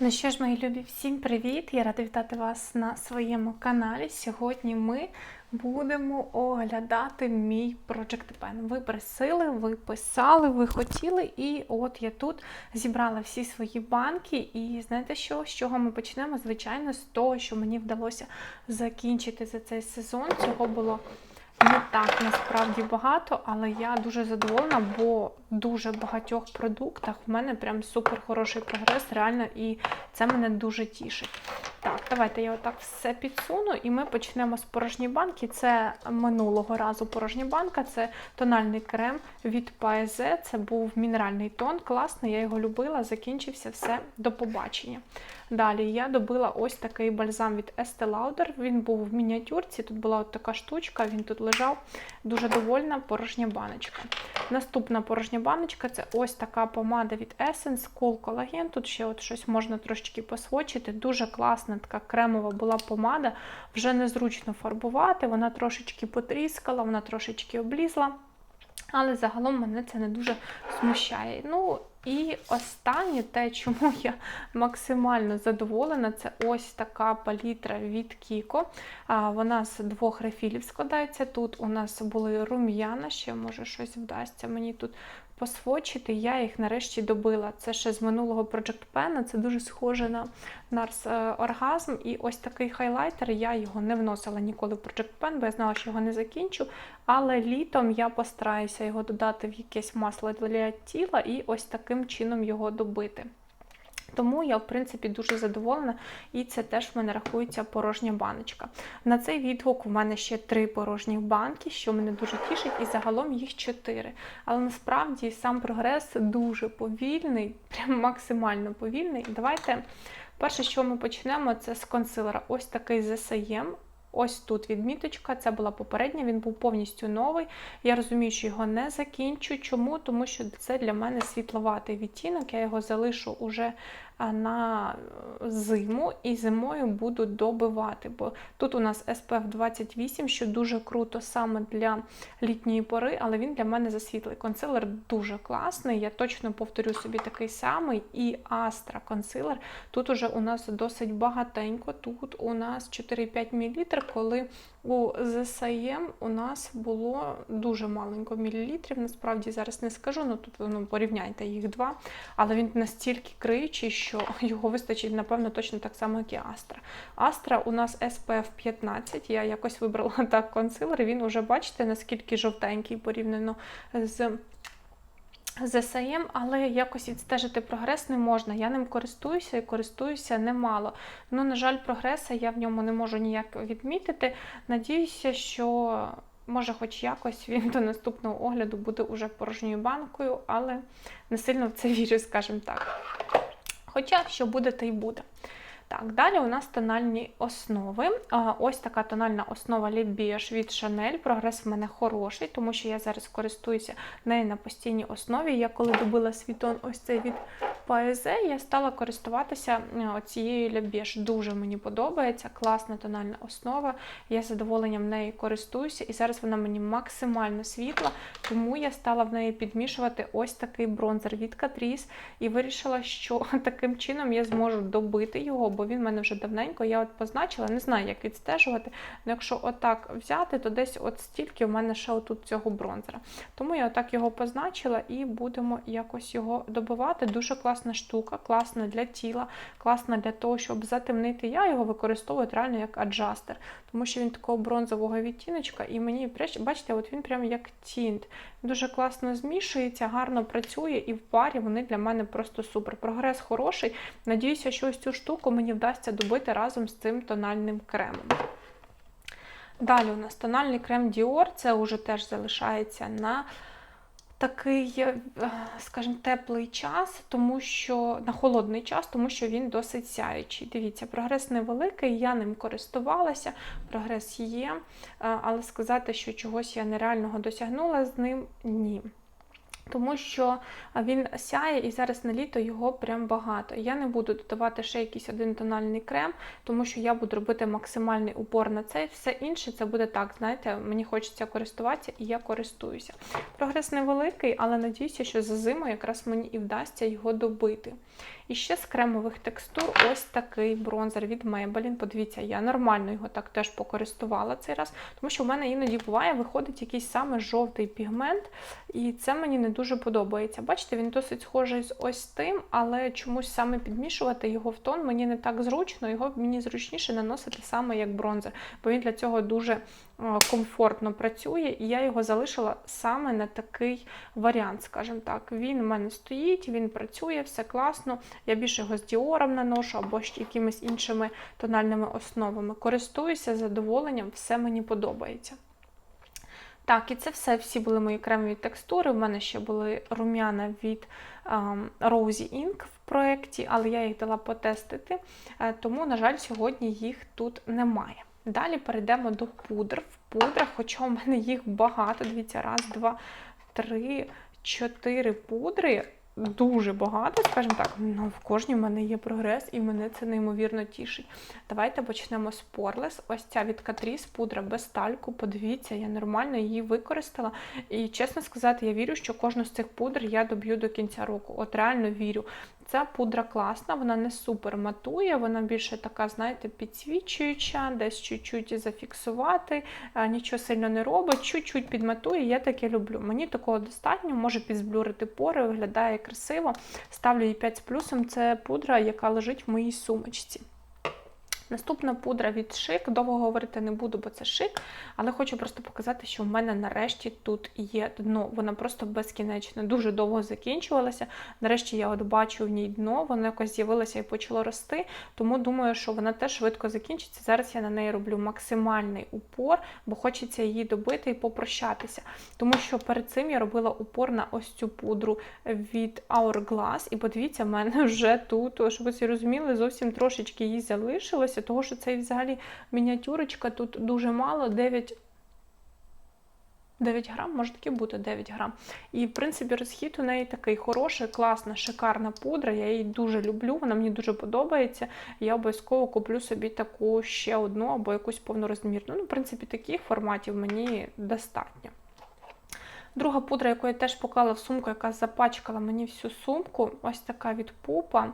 Ну що ж, мої любі, всім привіт! Я рада вітати вас на своєму каналі. Сьогодні ми будемо оглядати мій Project Pen. Ви просили, ви писали, ви хотіли, і от я тут зібрала всі свої банки. І знаєте що? З чого ми почнемо? Звичайно, з того, що мені вдалося закінчити за цей сезон. Цього було не так насправді багато, але я дуже задоволена, бо в дуже багатьох продуктах в мене прям супер хороший прогрес, реально, і це мене дуже тішить. Так, давайте я отак все підсуну, і ми почнемо з порожньої банки. Це минулого разу порожня банка, це тональний крем від Paese. Це був мінеральний тон, класний, я його любила, закінчився все до побачення. Далі я добила ось такий бальзам від Estee Lauder. Він був в мініатюрці, тут була от така штучка, він тут лежав. Дуже довольна порожня баночка. Наступна порожня баночка це ось така помада від Essence Cool Collagen. Тут ще от щось можна трошечки посвочити. Дуже класна така кремова була помада. Вже незручно фарбувати, вона трошечки потріскала, вона трошечки облізла. Але загалом мене це не дуже смущає. Ну, і останнє те, чому я максимально задоволена, це ось така палітра від Кіко. Вона з двох рефілів складається. Тут у нас були рум'яна, ще може щось вдасться мені тут посвочити. Я їх нарешті добила. Це ще з минулого Project Pen, це дуже схоже на Нарс Оргазм. І ось такий хайлайтер. Я його не вносила ніколи в Project Pen, бо я знала, що його не закінчу. Але літом я постараюся його додати в якесь масло для тіла і ось таким чином його добити. Тому я, в принципі, дуже задоволена, і це теж в мене рахується порожня баночка. На цей відгук у мене ще три порожні банки, що мене дуже тішить, і загалом їх чотири. Але насправді сам прогрес дуже повільний, прям максимально повільний. Давайте перше, що ми почнемо, це з консилера. Ось такий ZSM. Ось тут відміточка, це була попередня, він був повністю новий. Я розумію, що його не закінчу. Чому? Тому що це для мене світловатий відтінок, я його залишу уже на зиму і зимою буду добивати. Бо тут у нас SPF 28, що дуже круто саме для літньої пори, але він для мене засвітлий. Консилер дуже класний. Я точно повторю собі такий самий. І Astra консилер. Тут уже у нас досить багатенько. Тут у нас 4-5 мл, коли у ZSM у нас було дуже маленько мілілітрів. Насправді зараз не скажу, ну тут ну, порівняйте їх два. Але він настільки криючий, що його вистачить, напевно, точно так само, як і Астра. Астра у нас SPF 15. Я якось вибрала так консилер. Він уже бачите, наскільки жовтенький порівняно з. ЗСМ, але якось відстежити прогрес не можна. Я ним користуюся і користуюся немало. Ну, на жаль, прогреса я в ньому не можу ніяк відмітити. Надіюся, що може хоч якось він до наступного огляду буде уже порожньою банкою, але не сильно в це вірю, скажімо так. Хоча що буде, то й буде. Так, далі у нас тональні основи. Ось така тональна основа Beige від Chanel. Прогрес в мене хороший, тому що я зараз користуюся нею на постійній основі. Я коли добила свій тон ось цей від Paese, я стала користуватися цією La Beige. Дуже мені подобається, класна тональна основа. Я з задоволенням нею користуюся, і зараз вона мені максимально світла, тому я стала в неї підмішувати ось такий бронзер від Catrice і вирішила, що таким чином я зможу добити його бо він в мене вже давненько. Я от позначила, не знаю, як відстежувати. але Якщо отак взяти, то десь от стільки в мене ще отут цього бронзера. Тому я отак його позначила і будемо якось його добивати. Дуже класна штука, класна для тіла, класна для того, щоб затемнити. Я його використовую реально як аджастер, тому що він такого бронзового відтіночка, і мені, бачите, от він прям як тінт. Дуже класно змішується, гарно працює, і в парі вони для мене просто супер. Прогрес хороший. Надіюся, що ось цю штуку мені вдасться добити разом з цим тональним кремом. Далі у нас тональний крем Dior, це вже теж залишається на такий, е, скажімо, теплий час, тому що на холодний час, тому що він досить сяючий. Дивіться, прогрес невеликий, я ним користувалася, прогрес є, е, але сказати, що чогось я нереального досягнула з ним ні. Тому що він сяє і зараз на літо його прям багато. Я не буду додавати ще якийсь один тональний крем, тому що я буду робити максимальний упор на цей. Все інше це буде так, знаєте, мені хочеться користуватися і я користуюся. Прогрес невеликий, але надіюся, що за зиму якраз мені і вдасться його добити. І ще з кремових текстур ось такий бронзер від Maybelline. Подивіться, я нормально його так теж покористувала цей раз, тому що в мене іноді буває, виходить якийсь саме жовтий пігмент, і це мені не дуже подобається. Бачите, він досить схожий з ось тим, але чомусь саме підмішувати його в тон мені не так зручно, його мені зручніше наносити саме як бронзер, бо він для цього дуже е, комфортно працює, і я його залишила саме на такий варіант, скажімо так. Він в мене стоїть, він працює, все класно. Я більше його з діором наношу або ще якимись іншими тональними основами. Користуюся задоволенням, все мені подобається. Так, і це все, всі були мої кремові текстури. У мене ще були рум'яна від um, Rosy Ink в проєкті, але я їх дала потестити, е, тому, на жаль, сьогодні їх тут немає. Далі перейдемо до пудр. В пудрах, хоча у мене їх багато, дивіться, раз, два, три, чотири пудри дуже багато, скажімо так, ну в кожній в мене є прогрес, і мене це неймовірно тішить. Давайте почнемо з Poreless. Ось ця від Catrice пудра без тальку. Подивіться, я нормально її використала. І чесно сказати, я вірю, що кожну з цих пудр я доб'ю до кінця року. От реально вірю. Ця пудра класна, вона не супер матує, вона більше така, знаєте, підсвічуюча, десь чуть-чуть зафіксувати, нічого сильно не робить, чуть-чуть підматує, я таке люблю. Мені такого достатньо, може підзблюрити пори, виглядає красиво. Ставлю її 5 з плюсом. Це пудра, яка лежить в моїй сумочці. Наступна пудра від шик. Довго говорити не буду, бо це шик, але хочу просто показати, що в мене нарешті тут є дно. Вона просто безкінечно, дуже довго закінчувалася. Нарешті я от бачу в ній дно, воно якось з'явилося і почало рости, тому думаю, що вона теж швидко закінчиться. Зараз я на неї роблю максимальний упор, бо хочеться її добити і попрощатися. Тому що перед цим я робила упор на ось цю пудру від Hourglass, і подивіться, в мене вже тут, щоб ви розуміли, зовсім трошечки її залишилось подобається, тому що це взагалі мініатюрочка, тут дуже мало, 9 9 грам, може таки бути 9 грам. І, в принципі, розхід у неї такий хороший, класна, шикарна пудра. Я її дуже люблю, вона мені дуже подобається. Я обов'язково куплю собі таку ще одну або якусь повнорозмірну. Ну, в принципі, таких форматів мені достатньо. Друга пудра, яку я теж поклала в сумку, яка запачкала мені всю сумку, ось така від пупа.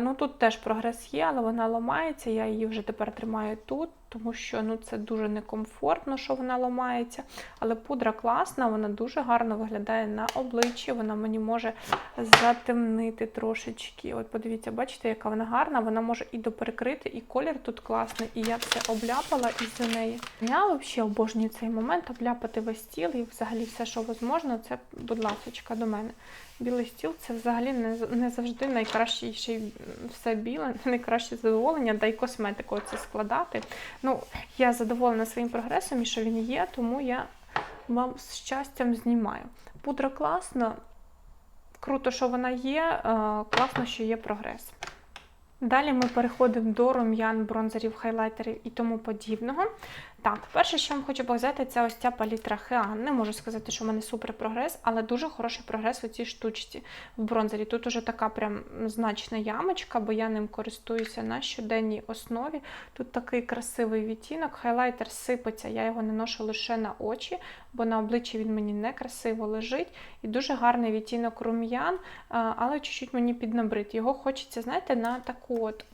Ну Тут теж прогрес є, але вона ламається. Я її вже тепер тримаю тут тому що ну, це дуже некомфортно, що вона ламається. Але пудра класна, вона дуже гарно виглядає на обличчі, вона мені може затемнити трошечки. От подивіться, бачите, яка вона гарна, вона може і доперекрити, і колір тут класний, і я все обляпала із-за неї. Я взагалі обожнюю цей момент обляпати весь стіл і взагалі все, що можна, це, будь ласка, до мене. Білий стіл це взагалі не не завжди найкраще все біле, найкраще задоволення, да й косметику це складати. Ну, я задоволена своїм прогресом і що він є, тому я вам з щастям знімаю. Пудра класна, круто, що вона є, е, класно, що є прогрес. Далі ми переходимо до рум'ян, бронзерів, хайлайтерів і тому подібного. Так, перше, що я вам хочу показати, це ось ця палітра Хеан. Не можу сказати, що в мене супер прогрес, але дуже хороший прогрес у цій штучці в бронзері. Тут уже така прям значна ямочка, бо я ним користуюся на щоденній основі. Тут такий красивий відтінок. Хайлайтер сипеться, я його не ношу лише на очі, бо на обличчі він мені не красиво лежить. І дуже гарний відтінок рум'ян, але чуть-чуть мені піднабрид. Його хочеться, знаєте, на таку от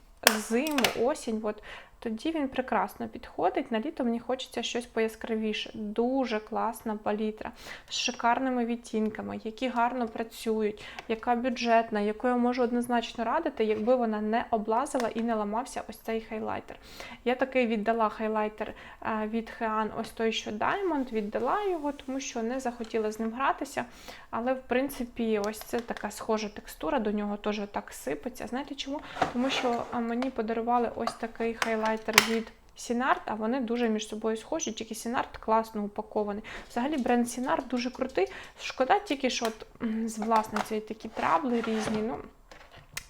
зиму, осінь. от тоді він прекрасно підходить. На літо мені хочеться щось пояскравіше. Дуже класна палітра з шикарними відтінками, які гарно працюють, яка бюджетна, яку я можу однозначно радити, якби вона не облазила і не ламався ось цей хайлайтер. Я такий віддала хайлайтер е, від Hean, ось той, що Diamond, віддала його, тому що не захотіла з ним гратися. Але, в принципі, ось це така схожа текстура, до нього теж так сипеться. Знаєте чому? Тому що е, мені подарували ось такий хайлайтер хайлайтер від Сінарт, а вони дуже між собою схожі, тільки Сінарт класно упакований. Взагалі бренд Сінарт дуже крутий. Шкода тільки, що от з власницею такі трабли різні. ну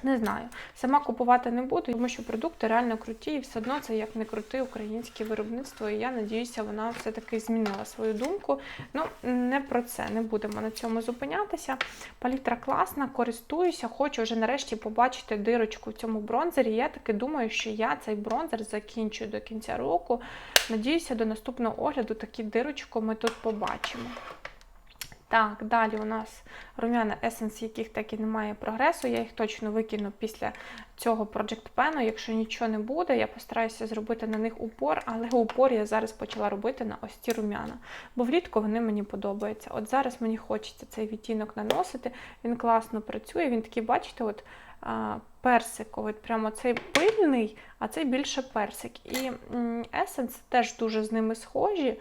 не знаю. Сама купувати не буду, тому що продукти реально круті, і все одно це як не крути українське виробництво. І я надіюся, вона все-таки змінила свою думку. Ну, не про це, не будемо на цьому зупинятися. Палітра класна, користуюся, хочу вже нарешті побачити дирочку в цьому бронзері. Я таки думаю, що я цей бронзер закінчую до кінця року. Надіюся, до наступного огляду таку дирочку ми тут побачимо. Так, далі у нас рум'яна Essence, яких так і немає прогресу. Я їх точно викину після цього Project Pen. Якщо нічого не буде, я постараюся зробити на них упор, але упор я зараз почала робити на ось ці рум'яна. Бо влітку вони мені подобаються. От зараз мені хочеться цей відтінок наносити. Він класно працює. Він такий, бачите, от персиковий, прямо цей пильний, а цей більше персик. І Essence теж дуже з ними схожі.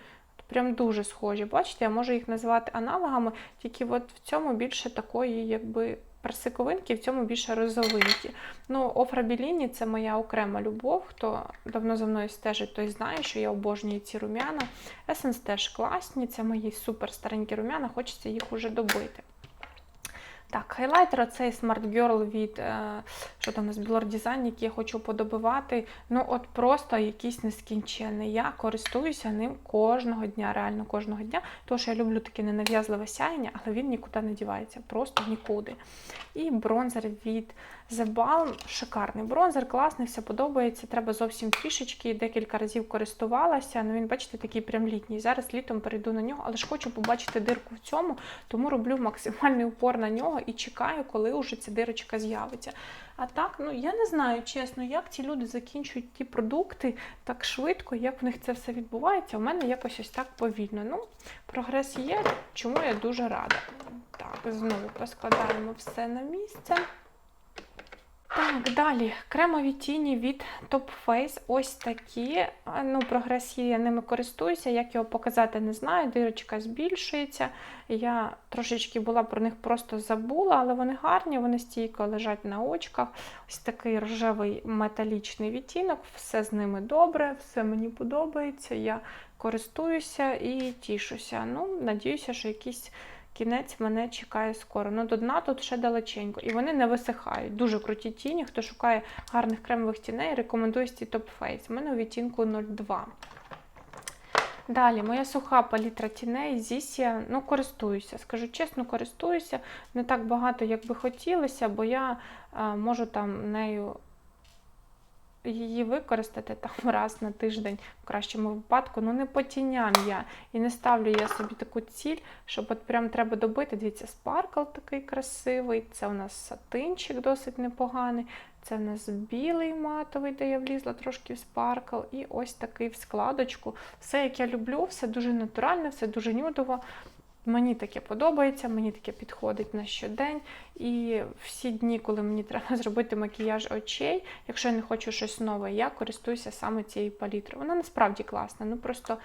Прям дуже схожі. Бачите, я можу їх назвати аналогами, тільки от в цьому більше такої, якби. Персиковинки, в цьому більше розовинки. Ну, Офра це моя окрема любов. Хто давно за мною стежить, той знає, що я обожнюю ці рум'яна. Есенс теж класні, це мої супер старенькі рум'яна, хочеться їх уже добити. Так, хайлайтер оцей Smart Girl від е, що там у Blur Design, який я хочу подобивати. Ну, от просто якийсь нескінченний. Я користуюся ним кожного дня, реально кожного дня. Тому що я люблю таке ненав'язливе сяєння, але він нікуди не дівається, просто нікуди. І бронзер від The Balm. Шикарний бронзер, класний, все подобається. Треба зовсім трішечки, декілька разів користувалася. Ну він, бачите, такий прям літній. Зараз літом перейду на нього, але ж хочу побачити дирку в цьому, тому роблю максимальний упор на нього і чекаю, коли уже ця дирочка з'явиться. А так, ну я не знаю, чесно, як ці люди закінчують ті продукти так швидко, як в них це все відбувається. У мене якось ось так повільно. Ну, прогрес є, чому я дуже рада. Так, знову поскладаємо все на місце. Так, далі кремові тіні від Top Face. Ось такі. Ну, прогрес я ними користуюся. Як його показати, не знаю. Дирочка збільшується. Я трошечки була про них просто забула, але вони гарні, вони стійко лежать на очках. Ось такий рожевий металічний відтінок, все з ними добре, все мені подобається. Я користуюся і тішуся. Ну, надіюся, що якісь кінець мене чекає скоро. Ну, до дна тут ще далеченько. І вони не висихають. Дуже круті тіні. Хто шукає гарних кремових тіней, рекомендую ці Top Face. У мене у відтінку 02. Далі, моя суха палітра тіней, Зісія, ну, користуюся. Скажу чесно, користуюся. Не так багато, як би хотілося, бо я а, можу там нею її використати там раз на тиждень, в кращому випадку, ну не по тіням я. І не ставлю я собі таку ціль, щоб от прям треба добити. Дивіться, спаркл такий красивий, це у нас сатинчик досить непоганий. Це у нас білий матовий, де я влізла трошки в спаркл. І ось такий в складочку. Все, як я люблю, все дуже натуральне, все дуже нюдово. Мені таке подобається, мені таке підходить на щодень. І всі дні, коли мені треба зробити макіяж очей, якщо я не хочу щось нове, я користуюся саме цією палітрою. Вона насправді класна, ну просто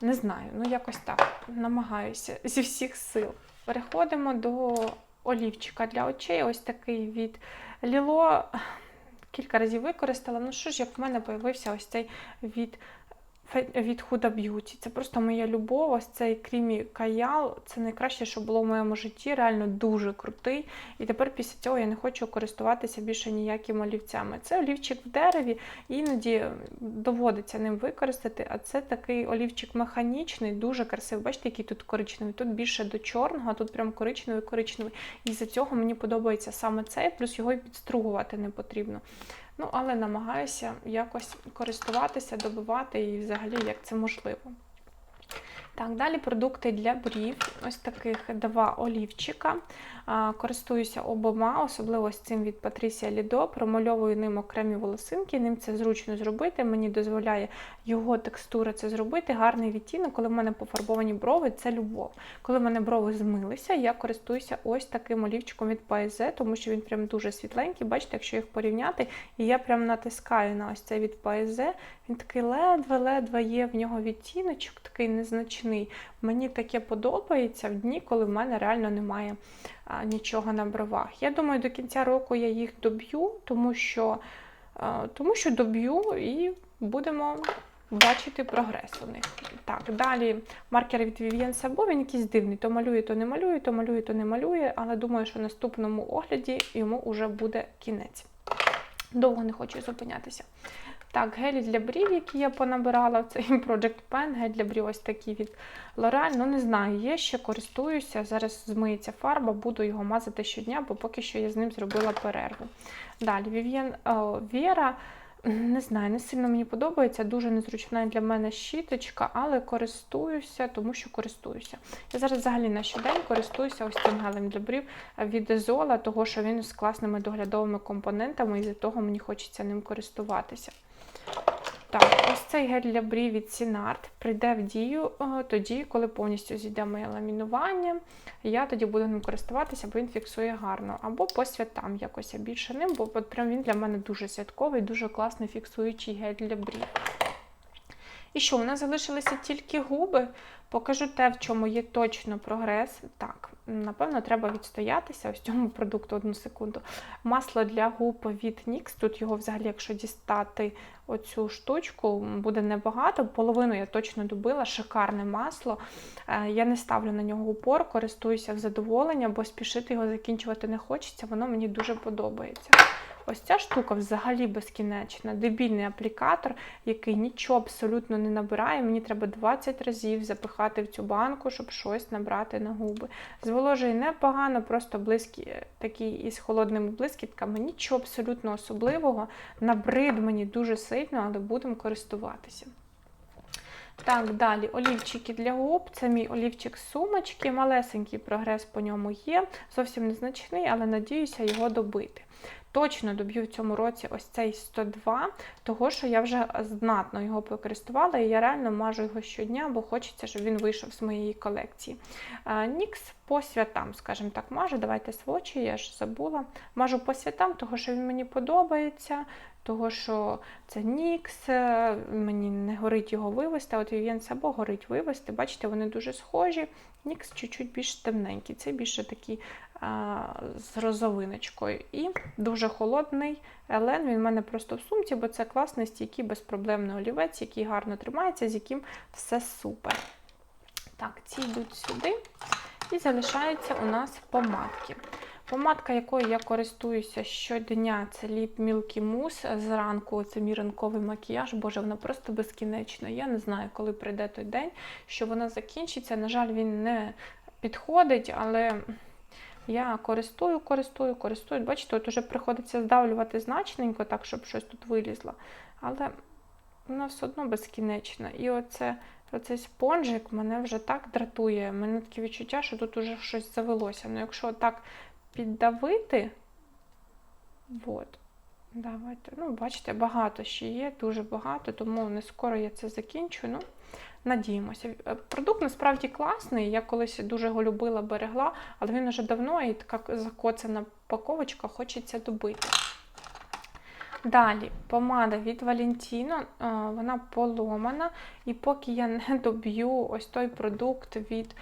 не знаю, ну якось так намагаюся зі всіх сил. Переходимо до олівчика для очей. Ось такий від Ліло. Кілька разів використала. Ну що ж, як в мене з'явився ось цей від від Huda Beauty. Це просто моя любов. Ось цей крімі каял. Це найкраще, що було в моєму житті. Реально дуже крутий. І тепер після цього я не хочу користуватися більше ніякими олівцями. Це олівчик в дереві, іноді доводиться ним використати. А це такий олівчик механічний, дуже красивий. Бачите, який тут коричневий. Тут більше до чорного, а тут прям коричневий-коричневий. І за цього мені подобається саме цей, плюс його і підстругувати не потрібно. Ну, але намагаюся якось користуватися, добивати і взагалі як це можливо. Так, далі продукти для брів. Ось таких два олівчика. Користуюся обома, особливо з цим від Патрісія Лідо. Промальовую ним окремі волосинки, ним це зручно зробити. Мені дозволяє його текстура це зробити. Гарний відтінок, коли в мене пофарбовані брови, це любов. Коли в мене брови змилися, я користуюся ось таким олівчиком від Paese, тому що він прям дуже світленький. Бачите, якщо їх порівняти, і я прям натискаю на ось цей від Paese, він такий ледве-ледве є в нього відтіночок, такий незначний. Мені таке подобається в дні, коли в мене реально немає а, нічого на бровах. Я думаю, до кінця року я їх доб'ю, тому що, тому що доб'ю і будемо. Бачити прогрес у них. Так, далі маркер від Vivienne Sabo, він якийсь дивний. То малює, то не малює, то малює, то не малює, але думаю, що в наступному огляді йому вже буде кінець. Довго не хочу зупинятися. Так, гелі для брів, які я понабирала цей Project Pen, гель для брів ось такий від L'Oreal. Ну, не знаю, є ще користуюся. Зараз змиється фарба, буду його мазати щодня, бо поки що я з ним зробила перерву. Далі, Vivienne Vera. Не знаю, не сильно мені подобається, дуже незручна для мене щіточка, але користуюся, тому що користуюся. Я зараз взагалі на щодень користуюся ось цим гелем для брів від Зола, того що він з класними доглядовими компонентами, і з того мені хочеться ним користуватися. Так, ось цей гель для брів від Сінарт прийде в дію е, тоді, коли повністю зійде моє ламінування. Я тоді буду ним користуватися, бо він фіксує гарно. Або по святам якось більше ним, бо от прям він для мене дуже святковий, дуже класний фіксуючий гель для брів. І що, у нас залишилися тільки губи. Покажу те, в чому є точно прогрес. Так, напевно, треба відстоятися ось цьому продукту одну секунду. Масло для губ від NYX. Тут його взагалі, якщо дістати оцю штучку, буде небагато. Половину я точно добила, шикарне масло. Е, Я не ставлю на нього упор, користуюся в задоволення, бо спішити його закінчувати не хочеться, воно мені дуже подобається. Ось ця штука взагалі безкінечна, дебільний аплікатор, який нічого абсолютно не набирає. Мені треба 20 разів запихати в цю банку, щоб щось набрати на губи. Зволожує непогано, просто близькі, такі із холодними блискітками. Нічого абсолютно особливого. Набрид мені дуже сильно, але будемо користуватися. Так, далі олівчики для губ. Це мій олівчик з сумочки. Малесенький прогрес по ньому є. Зовсім незначний, але надіюся його добити. Точно доб'ю в цьому році ось цей 102, того що я вже знатно його покористувала, і я реально мажу його щодня, бо хочеться, щоб він вийшов з моєї колекції. Нікс по святам, скажімо так, мажу. Давайте свочі, я ж забула. Мажу по святам, того що він мені подобається, того що це Нікс, мені не горить його вивести. От Вів'єн або горить вивести. Бачите, вони дуже схожі. Нікс чуть-чуть більш темненький, це більше такий а, з розовиночкою. І дуже холодний Елен. Він в мене просто в сумці, бо це класний, стійкий, безпроблемний олівець, який гарно тримається, з яким все супер. Так, ці йдуть сюди. І залишаються у нас помадки. Помадка, якою я користуюся щодня, це Lip Milky Mousse. Зранку це мій ранковий макіяж. Боже, вона просто безкінечна. Я не знаю, коли прийде той день, що вона закінчиться. На жаль, він не підходить, але я користую, користую, користую. Бачите, от уже приходиться здавлювати значненько, так, щоб щось тут вилізло. Але вона все одно безкінечна. І оце. Оцей спонжик мене вже так дратує. У мене таке відчуття, що тут уже щось завелося. Ну, якщо так піддавити, от, давайте, ну, бачите, багато ще є, дуже багато, тому не скоро я це закінчу. Ну, Надіємося. Продукт насправді класний. Я колись дуже його любила, берегла, але він вже давно і така закоцана паковочка, хочеться добити. Далі помада від Valentino, вона поломана. І поки я не доб'ю ось той продукт від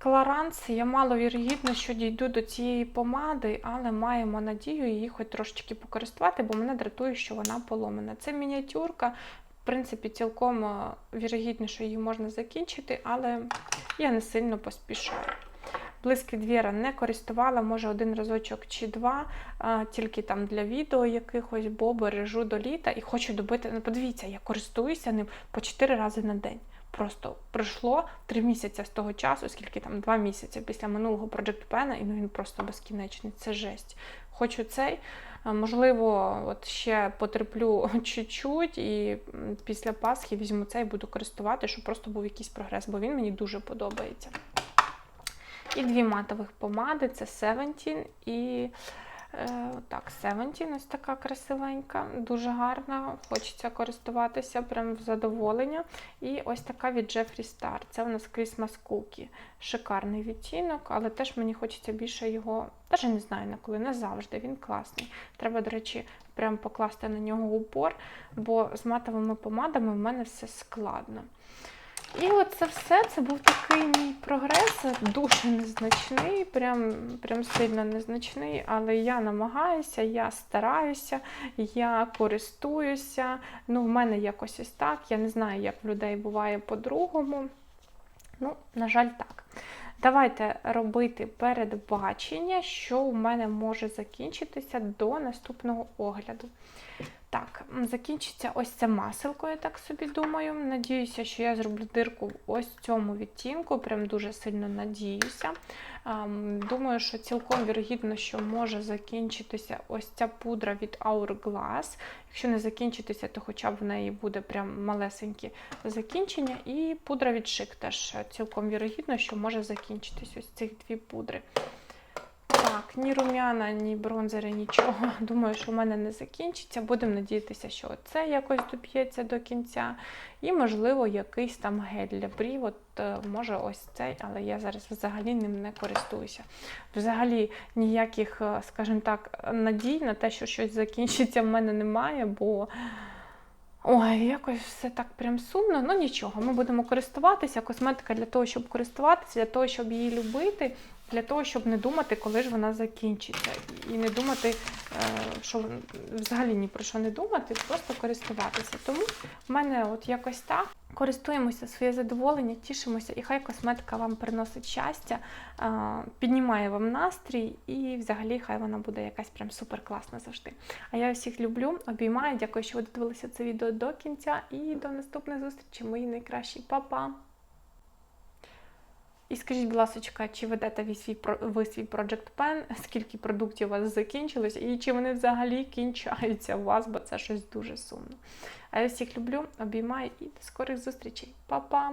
Clarins, я маловірогідно, що дійду до цієї помади, але маємо надію її хоч трошечки покористувати, бо мене дратує, що вона поломана. Це мініатюрка. В принципі, цілком вірогідно, що її можна закінчити, але я не сильно поспішаю. Близькі двіра не користувала, може один разочок чи два, тільки там для відео якихось, бо бережу до літа і хочу добити. Ну, подивіться, я користуюся ним по 4 рази на день. Просто пройшло 3 місяці з того часу, скільки там 2 місяці після минулого Project Pen, і ну він просто безкінечний. Це жесть. Хочу цей. Можливо, от ще потерплю чуть-чуть, і після Пасхи візьму цей і буду користувати, щоб просто був якийсь прогрес, бо він мені дуже подобається. І дві матових помади це 17 і е, так, 17 ось така красивенька, дуже гарна, хочеться користуватися прям в задоволення. І ось така від Jeffree Star. Це у нас Christmas Cookie. Шикарний відтінок, але теж мені хочеться більше його, навіть не знаю на коли, не завжди, він класний. Треба, до речі, прям покласти на нього упор, бо з матовими помадами в мене все складно. І оце все це був такий мій прогрес, дуже незначний, прям прям сильно незначний, але я намагаюся, я стараюся, я користуюся. Ну, в мене якось ось так. Я не знаю, як в людей буває по-другому. Ну, на жаль, так. Давайте робити передбачення, що у мене може закінчитися до наступного огляду. Так, закінчиться ось це маселко, я так собі думаю. Надіюся, що я зроблю дирку в ось цьому відтінку. Прям дуже сильно надіюся. Думаю, що цілком вірогідно, що може закінчитися ось ця пудра від Hourglass. Якщо не закінчитися, то хоча б в неї буде прям малесеньке закінчення. І пудра від Chic теж цілком вірогідно, що може закінчитись ось цих дві пудри. Ні рум'яна, ні бронзери, нічого. Думаю, що в мене не закінчиться. Будемо надіятися, що це якось доб'ється до кінця. І, можливо, якийсь там гель для брів. От е, може ось цей, але я зараз взагалі ним не користуюся. Взагалі ніяких, е, скажімо так, надій на те, що щось закінчиться, в мене немає, бо. Ой, якось все так прям сумно. Ну нічого, ми будемо користуватися. Косметика для того, щоб користуватися, для того, щоб її любити, для того, щоб не думати, коли ж вона закінчиться. І не думати, е, що взагалі ні про що не думати, просто користуватися. Тому в мене от якось так. Користуємося своє задоволення, тішимося, і хай косметика вам приносить щастя, е, піднімає вам настрій, і взагалі хай вона буде якась прям супер класна завжди. А я всіх люблю, обіймаю. Дякую, що ви додивилися це відео до кінця. І до наступних зустрічей, мої найкращі. Па-па! І скажіть, будь ласка, чи ведете ви свій, ви свій Project Pen, скільки продуктів у вас закінчилось, і чи вони взагалі кінчаються у вас, бо це щось дуже сумно. А я всіх люблю, обіймаю і до скорих зустрічей. Па-па!